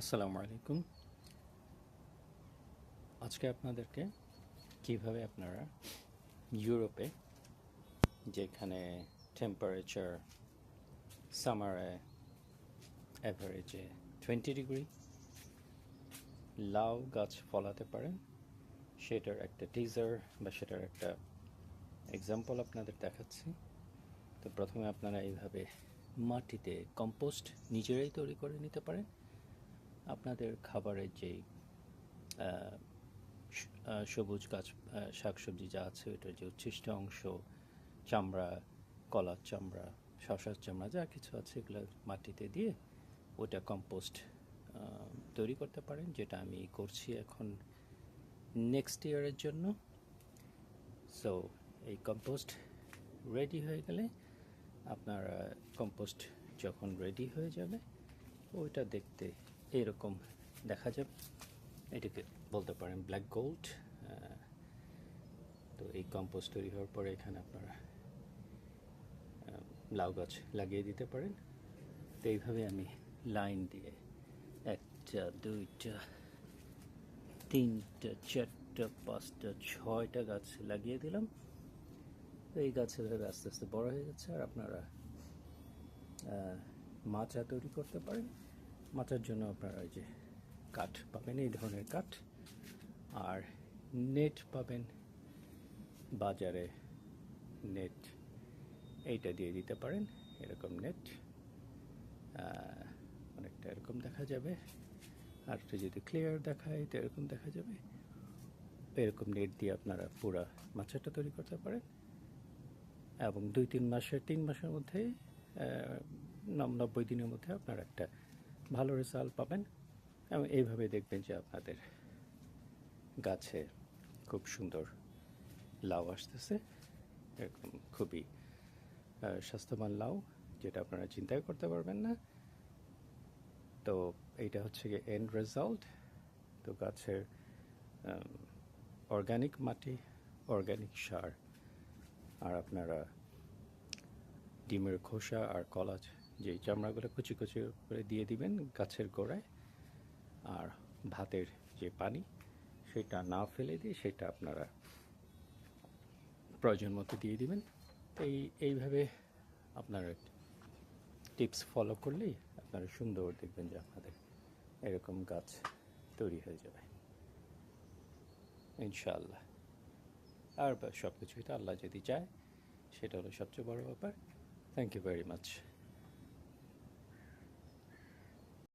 আসসালামু আলাইকুম। আজকে আপনাদেরকে কীভাবে আপনারা ইউরোপে, যেখানে টেম্পারেচার সামারে অ্যাভারেজে টোয়েন্টি ডিগ্রি লাউ গাছ ফলাতে পারেন, সেটার একটা টিজার বা সেটার একটা এক্সাম্পল আপনাদের দেখাচ্ছি। তো প্রথমে আপনারা এইভাবে মাটিতে কম্পোস্ট নিজেরাই তৈরি করে নিতে পারেন। আপনাদের খাবারের যেই সবুজ গাছ শাকসবজি যা আছে, ওইটার যে উচ্ছিষ্ট অংশ, চামড়া, কলার চামড়া শশার চামড়া, যা কিছু আছে এগুলো মাটিতে দিয়ে ওটা কম্পোস্ট তৈরি করতে পারেন, যেটা আমি করছি এখন নেক্সট ইয়ারের জন্য। সো এই কম্পোস্ট রেডি হয়ে গেলে আপনার কম্পোস্ট যখন রেডি হয়ে যাবে, ওইটা দেখতে এরকম দেখা যাবে এটাকে বলতে পারেন ব্ল্যাক গোল্ড তো এই কম্পোস্ট তৈরি হওয়ার পরে এখানে আপনারা লাউ গাছ লাগিয়ে দিতে পারেন। তো এইভাবে আমি লাইন দিয়ে একটা, দুইটা, তিনটা, চারটা, পাঁচটা, ছয়টা গাছ লাগিয়ে দিলাম। তো এই গাছ এভাবে আস্তে আস্তে বড় হয়ে যাচ্ছে। আর আপনারা মাচা তৈরি করতে পারেন। মাচার জন্য আপনারা ওই যে কাঠ পাবেন, এই ধরনের কাঠ। আর নেট পাবেন, বাজারে নেট, এইটা দিয়ে দিতে পারেন, এরকম নেট। অনেকটা এরকম দেখা যাবে। আর একটু যদি ক্লিয়ার দেখায়, তো এরকম দেখা যাবে। এরকম নেট দিয়ে আপনারা পুরা মাচাটা তৈরি করতে পারেন। এবং দুই, তিন মাসের তিন মাসের মধ্যে নব্বই দিনের মধ্যে আপনার একটা ভালো রেজাল্ট পাবেন। এবং এইভাবে দেখবেন যে আপনাদের গাছে খুব সুন্দর লাউ আসতেছে। এরকম খুবই স্বাস্থ্যবান লাউ, যেটা আপনারা চিন্তাই করতে পারবেন না। তো এইটা হচ্ছে গিয়ে এন্ড রেজাল্ট তো গাছের অর্গানিক মাটি অর্গানিক সার। আর আপনারা ডিমের খোসা আর কলা যে চামড়াগুলো কুচি কুচি করে দিয়ে দিবেন গাছের গোড়ায় আর ভাতের যে পানি, সেটা না ফেলে দিয়ে সেটা আপনারা প্রয়োজন মতো দিয়ে দিবেন। এই, এইভাবে আপনারা টিপস ফলো করলেই আপনারা সুন্দর দেখবেন যে আপনাদের এরকম গাছ তৈরি হয়ে যাবে। ইনশাআল্লাহ। আর সব কিছুই তো আল্লাহ যদি চায়, সেটা হলো সবচেয়ে বড় ব্যাপার। Thank you very much